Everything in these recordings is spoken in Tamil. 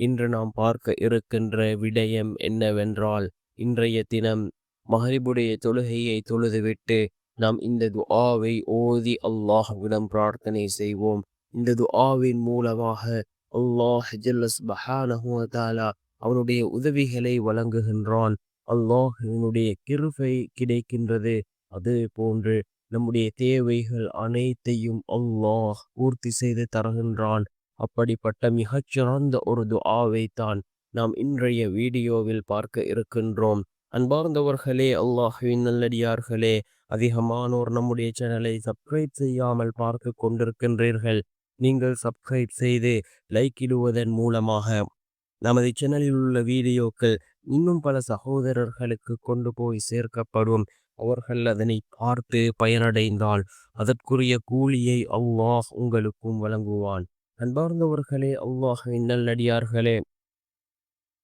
இன்று நாம் பார்க்க இருக்கின்ற விடயம் என்னவென்றால் இன்றைய தினம் மஹரிபுடைய தொழுகையை தொழுதுவிட்டு நாம் இந்த துஆவை ஓதி அல்லாஹ்விடம் பிரார்த்தனை செய்வோம். இந்த துஆவின் மூலமாக அல்லாஹ் ஜல்லஸ் பஹானஹுவதாலா அவனுடைய உதவிகளை வழங்குகின்றான். அல்லாஹினுடைய கிருபை கிடைக்கின்றது. அதே போன்று நம்முடைய தேவைகள் அனைத்தையும் அல்லாஹ் பூர்த்தி செய்து தருகின்றான். அப்படிப்பட்ட மிகச்சிறந்த ஒரு துஆவை தான் நாம் இன்றைய வீடியோவில் பார்க்க இருக்கின்றோம். அன்பார்ந்தவர்களே அல்லாஹுவின் நல்லடியார்களே அதிகமானோர் நம்முடைய சேனலை சப்ஸ்கிரைப் செய்யாமல் பார்த்து கொண்டிருக்கின்றீர்கள் நீங்கள் சப்ஸ்கிரைப் செய்து லைக் இடுவதன் மூலமாக நமது சேனலில் உள்ள வீடியோக்கள் இன்னும் பல சகோதரர்களுக்கு கொண்டு போய் சேர்க்கப்படும். அவர்கள் அதனை பார்த்து பயனடைந்தால் அதற்குரிய கூலியை அல்லாஹ் உங்களுக்கும் வழங்குவான். அன்பார்ந்தவர்களே அல்லாஹின் நல்லடியார்களே.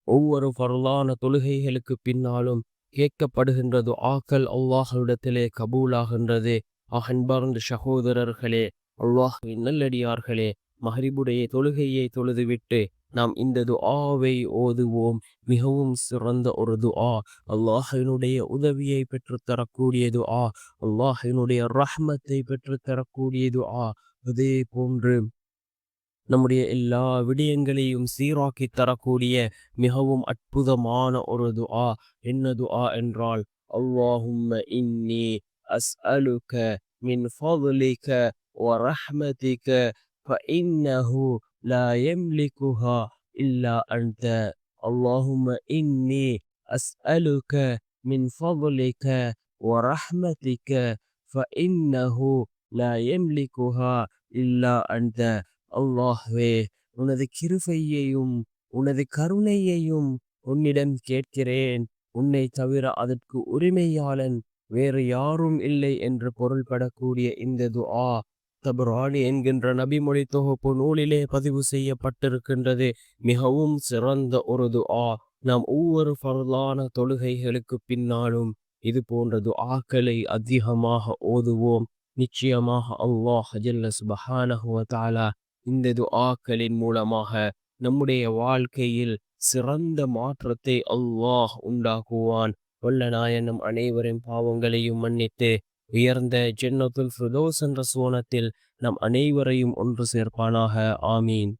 ஒவ்வொரு பரலான தொழுகைகளுக்கு பின்னாலும் கேட்கப்படுகின்றது ஆக்கள் அல்லாஹிடத்திலே கபூலாகின்றது. அன்பர்ந்த சகோதரர்களே அல்லாஹின் நல்லடியார்களே மஹரிபுடைய தொழுகையை தொழுதுவிட்டு நாம் இந்த துஆவை ஓதுவோம். மிகவும் சிறந்த ஒரு துஆ. அல்லாஹினுடைய உதவியை பெற்றுத்தரக்கூடிய துஆ. அல்லாஹினுடைய ரஹ்மத்தை பெற்றுத்தரக்கூடிய துஆ. அதே போன்று நம்முடைய எல்லா விடயங்களையும் சீராக்கி தரக்கூடிய மிகவும் அற்புதமான ஒரு துஆ. என்ன துஆ என்றால் அல்லாஹும் இன்னி அஸ்அலுக மின் فضلك ورحمتك فإنه لا يملكها إلا أنت اللهم إني أسألك من فضلك ورحمتك فإنه لا يملكها إلا أنت அல்லாஹ்வே உனது கிருபையையும் உனது கருணையையும் உன்னிடம் கேட்கிறேன். உன்னை தவிர அதற்கு உரிமையாளன் வேறு யாரும் இல்லை என்று பொருள்படக்கூடிய இந்த துஆ தபுராணி என்கின்ற நபிமொழி தொகுப்பு நூலிலே பதிவு செய்யப்பட்டிருக்கின்றது. மிகவும் சிறந்த ஒரு துஆ. நாம் ஒவ்வொரு பரலான தொழுகைகளுக்கு பின்னாலும் இது போன்ற துஆக்களை அதிகமாக ஓதுவோம். நிச்சயமாக அல்லாஹ் ஜல்ல சுபஹானஹுவ தாலா இந்த துஆக்களின் மூலமாக நம்முடைய வாழ்க்கையில் சிறந்த மாற்றத்தை அல்லாஹ் உண்டாக்குவான். வல்ல நாயனும் அனைவரின் பாவங்களையும் மன்னித்து உயர்ந்த ஜென்னத்துல் ஃபிரதோஸ் என்ற சோனத்தில் நம் அனைவரையும் ஒன்று சேர்ப்பானாக. ஆமீன்.